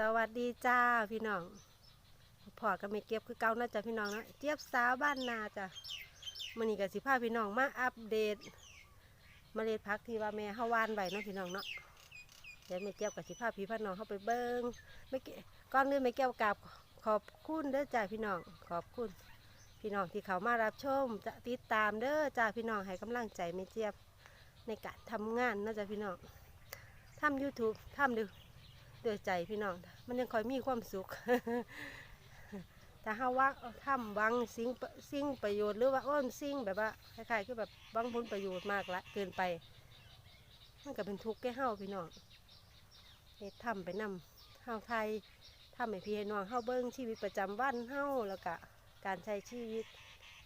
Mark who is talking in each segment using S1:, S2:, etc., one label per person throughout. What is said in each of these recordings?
S1: สวัสดีจ้าพี่น้องพอก็ไม่เก็บคือเก่านะจ้ะพี่น้องนะเจี๊ยบสาวบ้านนาจ้ะมันนี้ก็สิพาพี่น้องมาอัปเดตมเมล็ดพักที่ว่าแม่เฮาวานไว้เนาะพี่น้องเนาะเดี๋ยวแม่เจี๊ยบกับสิพาพี่พี่น้องเข้าไปเบิ้งไม่เก็ก่อนอื่นแม่เจี๊ยบกราบขอบคุณเด้อจ้าพี่น้องขอบคุณ พี่น้องที่เขามารับชมจะติดตามเด้อจ้าพี่น้องให้กำลังใจแม่เจี๊ยบในการทำงานนะจ้ะพี่น้องทำ YouTube ทำดู ด้วยใจพี่น้อง มันยังคอยมีความสุขแต่ถ้าว่าทำวังสิ่งประสิ่งประโยชน์หรือว่าอ้นสิ่งแบบว่าคล้ายๆคือแบบวังผลประโยชน์มากละเกินไป มันก็เป็นทุกข์แก่เฮาพี่น้องเฮ็ดทำไปนำเฮาไทยทำให้พี่ให้น้องเฮาเบิ่งชีวิตประจำวันเฮาแล้วก็การใช้ชีวิต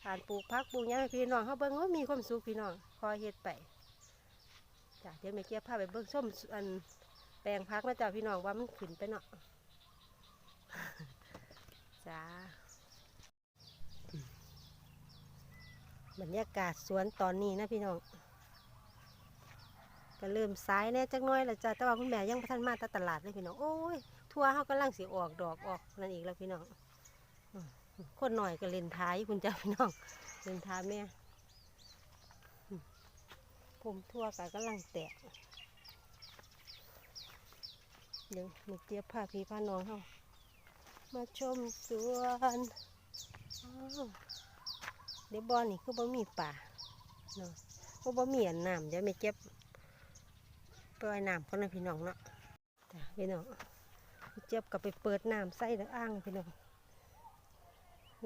S1: การปลูกพักปลูกหยังให้พี่น้องเฮาเบิ่งว่ามีความสุขพี่น้องคอยเฮ็ดไปจ้ะเดี๋ยวแม่เกียบพาไปเบิ่งส้มอัน แปลงพักนะจ๊ะพี่น้องว่ามันขึ้นไปเนาะจ้าบรรยากาศสวนตอนนี้นะพี่น้องก็เริ่มสายแน่จักน้อยแล้วจ้ะแต่ว่าคุณแม่ยังพัทันมาตตลาดเลยพี่น้องโอ้ยทั่วเขากำลังสีออกดอกออกนั่นอีกแล้วพี่น้องคนหน่อยก็เล่นท้ายคุณจ้าพี่น้องเล่นท้ายแม่ผมทั่วก็กำลังแตก เดี๋ยวหนูเจี๊ยบพาพี่พาน้องเขามาชมสวนเดี๋ยวบอนนี่คือบ่มีป่าเนาะก็บ่มีอันน้ำเดี๋ยวไม่เจ็บปล่อยน้ำก่อนนะพี่น้องเนาะจ้ะพี่น้องเจ็บกับไปเปิดน้ำใส่ในอ่างพี่น้อง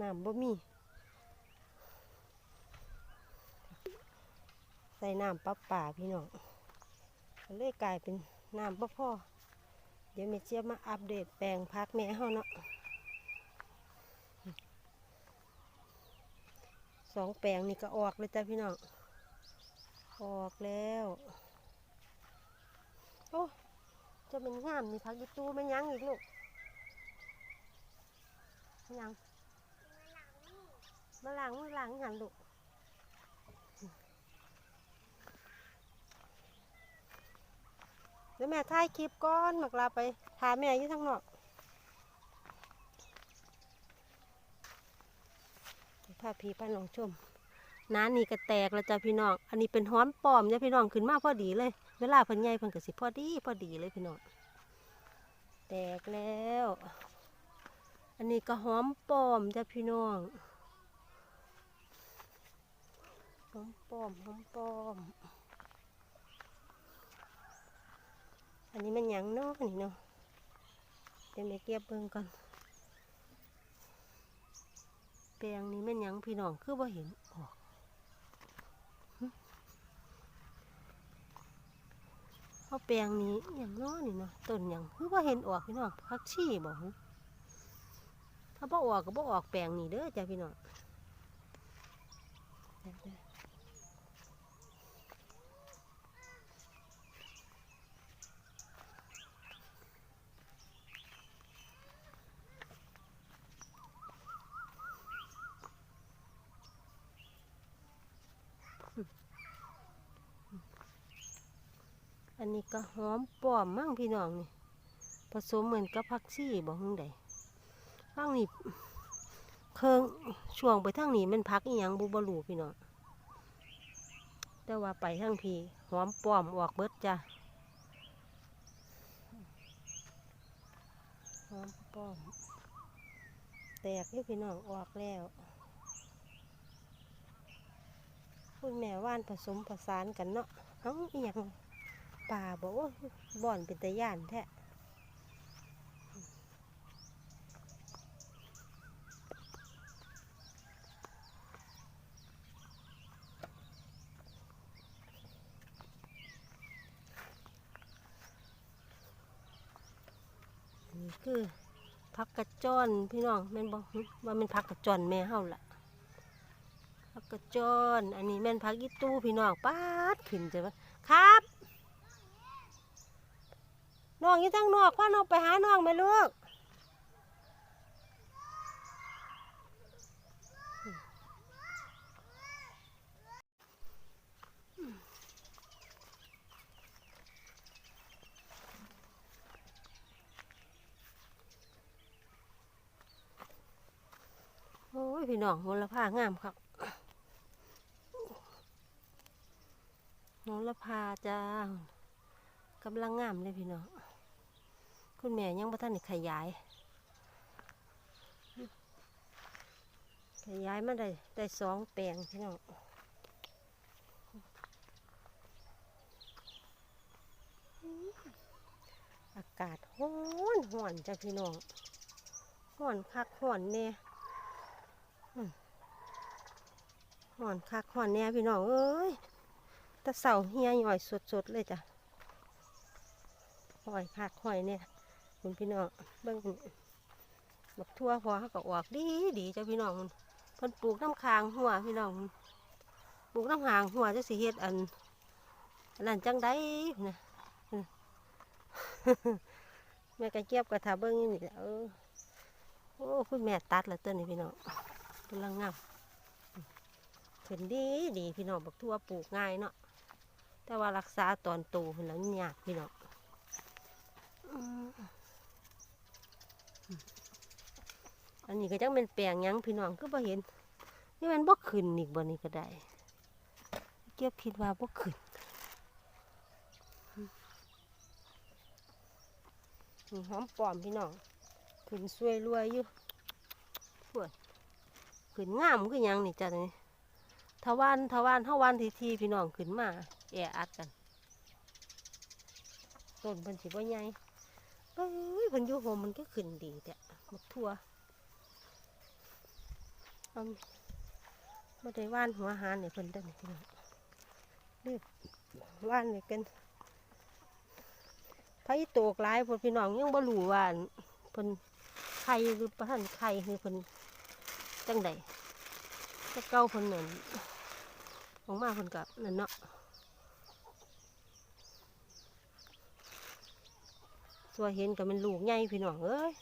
S1: น้ำบ่มีใส่น้ำปั๊บป่าพี่น้องเลยกลายเป็นน้ำบ่พอ เดี๋ยวแม่เจียบมาอัปเดตแปลงพักแม่เฮาเนาะสองแปลงนี่ก็ออกเลยจ้ะพี่น้อง ออกแล้ว โอ้จะเป็นงามนี่พักอีตู้ไม่ยั้งอีกลูกไม่ยั้งมาล้างมือล้างหันลูก ดี๋ยวแม่ถ่ายคลิปก่อนมักลาไปหาแม่อยู่ทางนอกพาพี่ป้าน้องชมน้านี่ก็แตกแล้วจ้ะพี่น้อง อันนี้เป็นห้อมปลอมจ้ะพี่น้องขึ้นมาพอดีเลย เวลาเพิ่นใหญ่เพิ่นก็สิพอดีพอดีเลยพี่น้อง แตกแล้ว อันนี้ก็หอมปลอมจ้ะพี่น้องหอมปลอมหอมปลอม อันนี้มันยังเนาะนี่เนาะเดี๋ยวแม่เก็บเบิ่งก่อนแปลงนี้ม่นยังพี่น้องคือบ่เห็นออกหึเอาแปลงนี้ยังเนาะนี่เนาะต้นยังคือบ่เห็นออกพี่น้องพักชีบ่หึถ้าบ่ออกก็บ่ออกแปลงนี้เด้อจ้ะพี่น้องเดี๋ยวๆ อันนี้ก็หอมปลอมมั่งพี่น้องนี่ผสมเหมือนกับผักชีบอกฮึ่งใดข้างนี้เครื่องช่วงไปทางนี้มันพักอีหยังบุบลูพี่น้องแต่ว่าไปทางพีหอมปลอมออกเบิดจ้ะหอมปลอม แตกอยู่พี่น้องออกแล้ว คุณแม่ว่านผสมผสานกันเนาะเอ้าอีหยังป่าบอกว่าบ่อนเป็นตะย่านแท้นี่คือพักกระจอนพี่น้องแม่นบอกว่าเป็นพักกระจอนแม่เฮาล่ะ พักกระจอนอันนี้แม่นพักยีตู้พี่น้องป้าขึ้นช่ไหมครับ น้องยู่ทั้งนอกพ่อน้องไปหาน้องไหมลูกโอ้ยพี่น้องมลภางามครับ มลภาจ้ากำลังงามเลยพี่น้องคุณแม่ยังบ่ทันขยาย ขยายมาได้ได้สองแปลงพี่น้องอากาศร้อนร้อนจ้ะพี่น้องร้อนคักร้อนแน่อืมร้อนคักร้อนแน่พี่น้องเอ้ย ตะเสาเฮียหอยสดๆเลยจ้ะหอยคักหอยเนี่ยคุณพี่น้องเบิ่งบักทั่วพอเขาก็ออกดีดีจ้ะพี่น้องเพิ่นปลูกน้ำคางหัวพี่น้องปลูกน้ำหางหัวจะสิเฮ็ดอันอันนั้นจังได้นะแม่กระเจี๊ยบกระทาเบิ้งอยู่นี่แหละเออโอ้คุณแม่ตัดล้วเต้นนี่พี่น้องกำลังงามขึ้นดีดีพี่น้องบักทั่วปลูกง่ายเนาะ แต่ว่ารักษาตอนโตเพิ่นแล้วมันยากพี่น้องอืมอันนี้ก็จังเป็นแปลงหยังพี่น้องก็บ่เห็น นี่มันบ่ขึ้นอีกบ่นี่ก็ได้ เก็บคิดว่าบ่ขึ้นนี่หอมปลอมพี่น้องขึ้นสวยรวยอยู่ปวดขึ้นงามคือหยังนี่จ้ะนี่ทวานทวานเทวานทีทีพี่น้องขึ้นมา แออัดกันต้นเพิ่นสิบ่ใหญ่เอ้ยเพิ่นอยู่โฮมมันก็ขึ้นดีแต่มักทั่วเอาบ่ได้ว่านหัวหารนี่ยเพิ่นเด้อนี่พี่น้องนี่ว่านนี่กันไผโตกหลายพวกพี่น้องยังบ่รู้ว่าเพิ่นไข่หรือบ่ทันไข่คือเพิ่นจังใดแต่เก่าเพิ่นนั่นออกมาเพิ่นก็นั่นเนาะ ตัวเห็นก็เป็นลูกใหญ่พี่น้องเอ้ย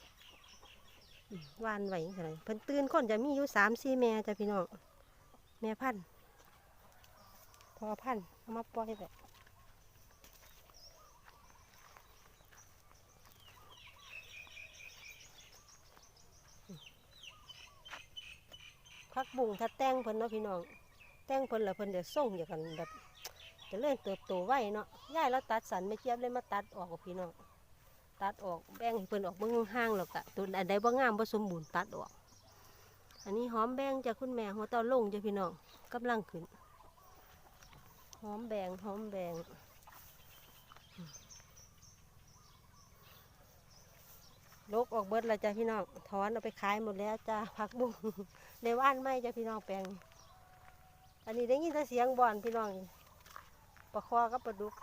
S1: วานไหว้จังซั่นเพิ่นตื่นคนจะมีอยู่3-4แม่จ้ะพี่น้องแม่พันพอพันเอามาปล่อยไว้พักบุ้งถ้าแต่งเพิ่นเนาะพี่น้อง แต่งเพิ่นแล้วเพิ่นจะส่งอย่างกันแบบจะเริ่มเติบโตไวเนาะย่ายแล้วตัดสันไม่เจียบเลยมาตัดออกกับพี่น้อง ตัดออกแบ่งให้เพิ่นออกเบิ่งห่างๆแล้วก็ตัวอันใดบ่งามบ่สมบูรณ์ตัดออก อันนี้หอมแบ่งจากคุณแม่หัวเต้าลงจ้ะพี่น้องกำลังขึ้นหอมแบ่งหอมแบ่งลกออกเบิดแล้วจ้ะพี่น้องถอนเอาไปขายหมดแล้วจ้าผักบุ้งได้ว่านไหมจ้ะพี่น้องแปลง อันนี้ได้ยินแต่เสียงบอนพี่น้องปลาคอกับปลาดุก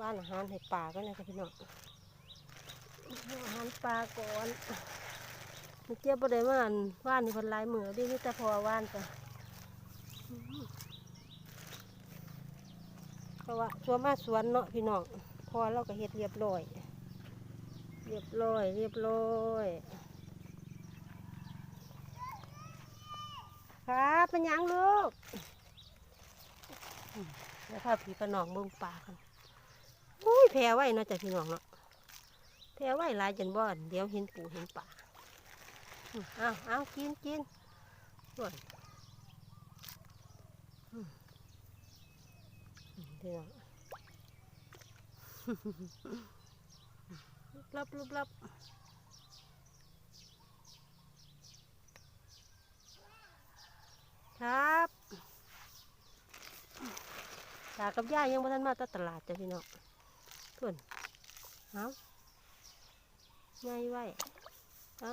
S1: เดี๋ยวว่านอาหารให้ปลาก็นะจ้ะพี่น้องห้อาหารปลาก่อนเมื่อกี้ประเดี๋ยวมันว่านที่คนลายเหมือดิมีแต่พอว่านจ้ะอืมเพราะว่าสวนมาสวนเนาะพี่น้องพอเราก็เฮ็ดเรียบร้อย เรียบร้อย เรียบร้อยครับเป็นยังลูกแล้วพาพี่ปน้องเบิ่งปลากัน อุ้ยแพรไว้เนาะจ้ะพี่น้องเนาะแพรไว้หลายจนบ่อนเดี๋ยวเห็นปูเห็นปลาอืมเอาเอากินกินส่วนพี่น้องลุบลับหลับครับตากับย่ายังบ่ทันมาแตตลาดจ้ะพี่น้อง เพื่อนเอาใหญ่ไว้เอา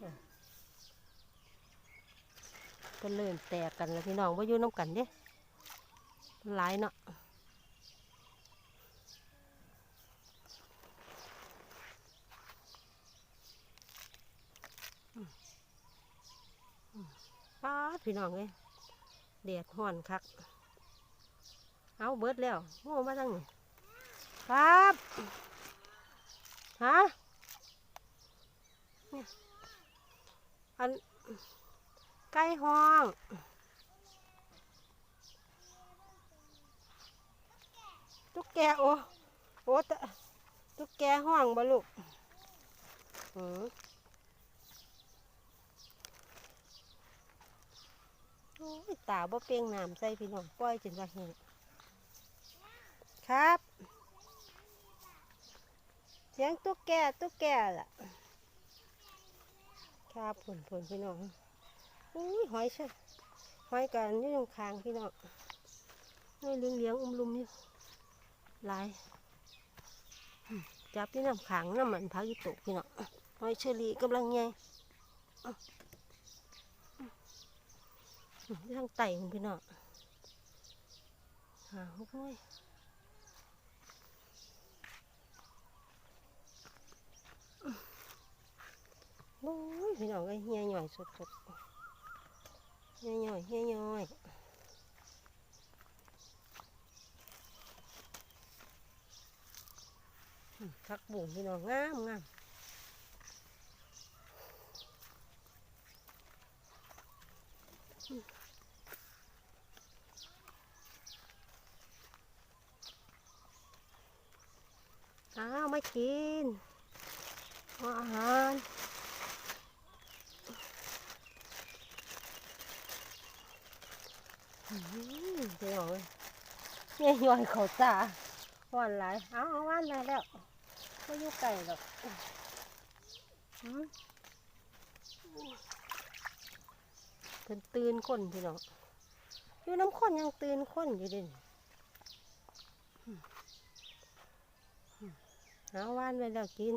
S1: จ้ะก็เริ่มแตกกันแล้วพี่น้องว่าอยู่น้ำกันเด้หลายเนาะป้าพี่น้องเอ้ยแดดห่อนคัก เอาเบิดแล้วโง่มาตั้งนี่ครับฮะอันไก่ห้อง ตุ๊กแกโอ้อ้ตะตุ๊กแกห้องบ่ลูกหืออตาบ่เปียงน้ำใส่พี่น้องปล่อยจนว่าแห้ง ครับ เสียงตุ๊กแกตุ๊กแกล่ะ ครับผลผลพี่น้องอุ้ยหอยใช่หอยกันนี่ตรงคางพี่น้องนี่เลี้ยงเลี้ยงอุ้มลุมอยู่หลายจับที่น้ำขังน้ำมันพักยู่ตกพี่น้องหอยเชอรี่กำลังใหญ่อะอืมที่ทางไต่ของพี่น้องหาหกหน่วยโอ้ย พี่น้องก็เฮียหน่อยสดๆเฮียหน่อยเฮียหน่อยผักบุ้งพี่น้องงามงามอ้าวมากินเอาอาหาร อืมพี่น้องเอ้ยเนี่ยย่อยเขาตาว่านหลายเอาเอาว่านได้แล้วไม่ยู่ไก่หรอกเป็นตื่นคนพี่น้องอยู่น้ำข้นยังตื่นคนอยู่ดิเอาว่านไว้แล้วกิน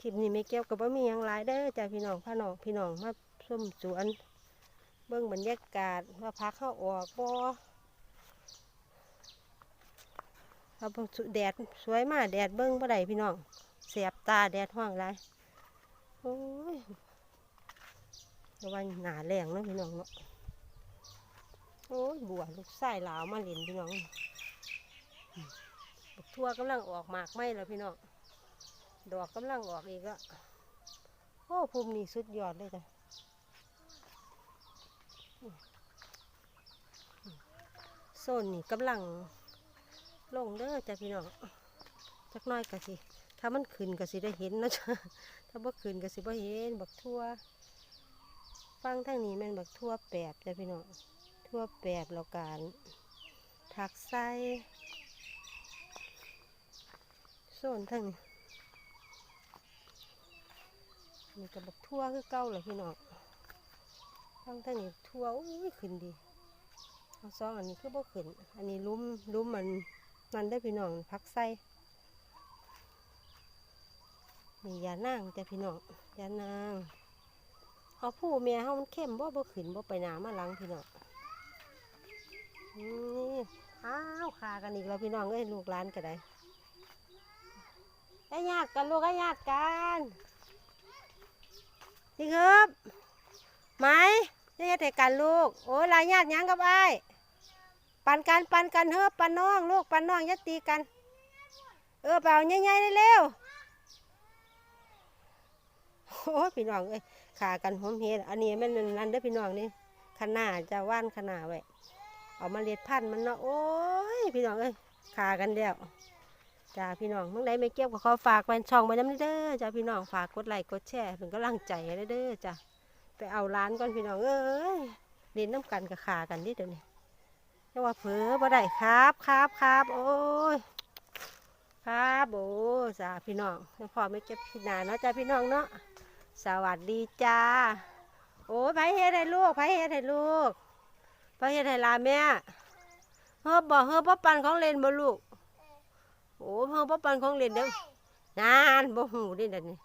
S1: คลิปนี้ไม่เกี่ยวกับว่ามียังหลายเด้อจ้าพี่น้องพ่อน้องพี่น้องมาชมสวน เบิ่งบรรยากาศว่าพักเข้าออกบ่เอาเบิ่งสุแดดสวยมากแดดเบิ้งบ่ได้พี่น้องเสียบตาแดดห้องไรโอ้ยระวังหนาแรงนาะพี่น้องเนาะโอ้ยบัวลูกไส้หลาวมาเล่นพี่น้องทั่วกำลังออกหมากไหมแล้วพี่น้องดอกกำลังออกอีกแล้วโอ้ภูมินี่สุดยอดเลยจ้ะอืมอืม โซนนี่กำลังลงเด้อจ้ะพี่น้องจักน้อยกะสิ ถ้ามันขึ้นกะสิได้เห็นนะจ๊ะถ้าบ่ขึ้นกะสิบ่เห็นบักทั่วฟังทางนี้แม่นบักทั่วแปบจ้ะพี่น้องทั่วแปบแล้วการผักไส้โซนทางนี้นี่ก็บักทั่วคือเก่าเลยพี่น้องฟังทางนี้ทั่วอุ้ยขึ้นดี เอาซองอันนี้คือบ่ขึ้น อันนี้ลุ้มลุ้มมันมันได้พี่น้องพักไส้มียานางแต่พี่น้องยานางเอาผู้เมียเฮามันเข้มบ่บ่ขึ้นบ่ไปหนามาหลังพี่น้องนี่อ้าวขากันอีกแล้วพี่น้องเอ้ยลูกหลานก็ได้ไอ้ญาติกันลูกไอ้ญาติกันนี่ครับไหม นี่เฮ็ดให้กันลูก โอ้ยหลายญาติหยังกับไอ้ายปันกันปันกันเฮ้อปันน้องลูกปันน้องย่าตีกัน เออเปล่าใหญ่ๆเร็วโอ้ยพี่น้องเอ้ยขากันหอมเฮ็ดอันนี้แม่นนั่นเด้อพี่น้องนี่ขนาดจะว่านขนาดไว้เอามาเลียดพันมันเนาะโอ้ยพี่น้องเอ้ยขากันแล้วจ้าพี่น้องเมื่อใดไม่เก็บก็ขอฝากแฟนช่องไว้น้ำเด้อจ้าพี่น้องฝากกดไลค์กดแชร์เป็นกำลังใจให้เด้อจ้า ไปเอาร้านก่อนพี่น้องเอ้ยเล่นน้ำกันกับขากันดิดเดียวนี้แต่ว่าเผลอบ่ได้ครับครับครับโอ้ยครับโอ้จ้าพี่น้องแล้วพ่อไม่เก็บพี่นาเนาะจ้าพี่น้องเนาะสวัสดีจ้า โอ้ยไผเฮ็ดให้ลูกไผเฮ็ดให้ลูกไผเฮ็ดให้ลาแม่เฮ้อบ่เฮ้อบ่ปันของเล่นบ่ลูกโอ้เฮ้อบ่ปันของเล่นเด้อนานบ่หูเด้เดี๋ยวนี้